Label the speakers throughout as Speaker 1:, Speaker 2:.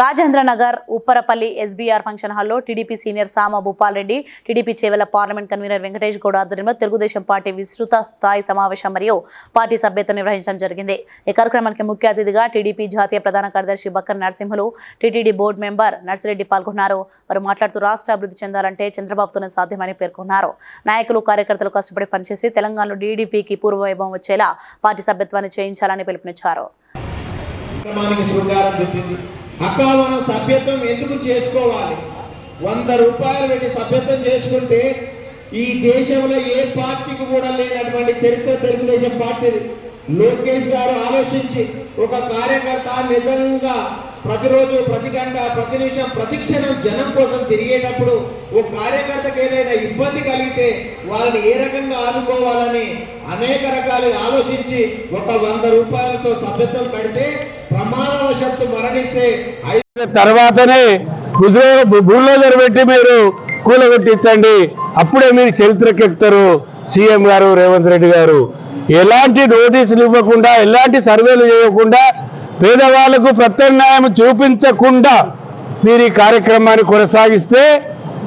Speaker 1: Rajendra Nagar Upparpally SBR function హాల్లో TDP senior Sama Bhupal Reddy TDP Chevella parliament convener Venkatesh Goud ఆధ్వర్యంలో Telugu Desam party విస్తృత స్థాయి సమావేశం మరియు పార్టీ సభ్యత నిర్వహించడం జరిగింది. ఈ కార్యక్రమానికి ముఖ్య అతిథిగా టీడీపీ జాతీయ ప్రధాన కార్యదర్శి Bakkar Narasimhulu TTD board member Narsi Reddy పాల్గొన్నారు. వారు మాట్లాడుతూ రాష్ట్ర అభివృద్ధి చెందాలంటే చంద్రబాబుతోనే సాధ్యమని పేర్కొన్నారు. నాయకులు కార్యకర్తలు కష్టపడి పనిచేసి తెలంగాణలో టీడీపీకి పూర్వవైభవం వచ్చేలా పార్టీ సభ్యత్వాన్ని చేయించాలని పిలుపునిచ్చారు.
Speaker 2: అక్క మనం సభ్యత్వం ఎందుకు చేసుకోవాలి? వంద రూపాయలు పెట్టి సభ్యత్వం చేసుకుంటే ఈ దేశంలో ఏ పార్టీకి కూడా లేనటువంటి చరిత్ర తెలుగుదేశం పార్టీది లోకేష్ గారు ఆలోచించి ఒక కార్యకర్త నిజంగా ప్రతిరోజు ప్రతి గంట ప్రతి నిమిషం ప్రతి క్షణం జనం కోసం తిరిగేటప్పుడు ఓ కార్యకర్తకు ఏదైనా ఇబ్బంది కలిగితే వాళ్ళని ఏ రకంగా ఆదుకోవాలని అనేక రకాలుగా ఆలోచించి ఒక వంద రూపాయలతో సభ్యత్వం కడితే ప్రమాదవశత్తు మరణిస్తే ఐదు
Speaker 3: తర్వాతనే భుజ- బుల్డోజర్ పెట్టి మీరు కూలగొట్టించండి. అప్పుడే మీరు చరిత్రకెక్తారు సీఎం గారు రేవంత్ రెడ్డి గారు. ఎలాంటి నోటీసులు ఇవ్వకుండా ఎలాంటి సర్వేలు చేయకుండా పేదవాళ్ళకు ప్రత్యామ్నాయం చూపించకుండా మీరు ఈ కార్యక్రమాన్ని కొనసాగిస్తే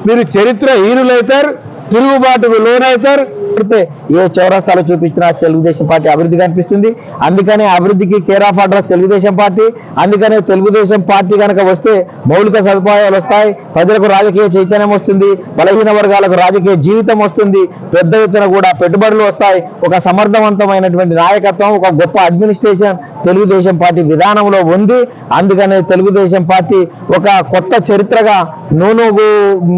Speaker 3: మీరు చరిత్ర హీనులైతారు తిరుగుబాటుకు లోనవుతారు
Speaker 4: పెడితే ఏ చౌరస్తాలో చూపించినా తెలుగుదేశం పార్టీ అభివృద్ధి కనిపిస్తుంది. అందుకనే అభివృద్ధికి care of address Telugu Desam party. అందుకనే తెలుగుదేశం పార్టీ కనుక వస్తే మౌలిక సదుపాయాలు వస్తాయి. ప్రజలకు రాజకీయ చైతన్యం వస్తుంది. బలహీన వర్గాలకు రాజకీయ జీవితం వస్తుంది. పెద్ద ఎత్తున కూడా పెట్టుబడులు వస్తాయి. ఒక సమర్థవంతమైనటువంటి నాయకత్వం ఒక గొప్ప అడ్మినిస్ట్రేషన్ తెలుగుదేశం పార్టీ విధానంలో ఉంది. అందుకనే తెలుగుదేశం పార్టీ ఒక కొత్త చరిత్రగా నూనూగు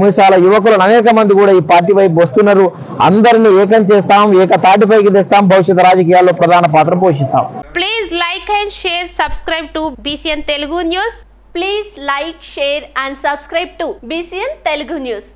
Speaker 4: మీసాల యువకులు అనేక మంది కూడా ఈ పార్టీ వైపు వస్తున్నారు. అందరిని ఏకం చేస్తాం ఏక తాటి తెస్తాం భవిష్యత్ రాజకీయాల్లో ప్రధాన పాత్ర పోషిస్తాం.
Speaker 5: Please like and share subscribe to BCN Telugu news
Speaker 6: please like share and subscribe to BCN Telugu news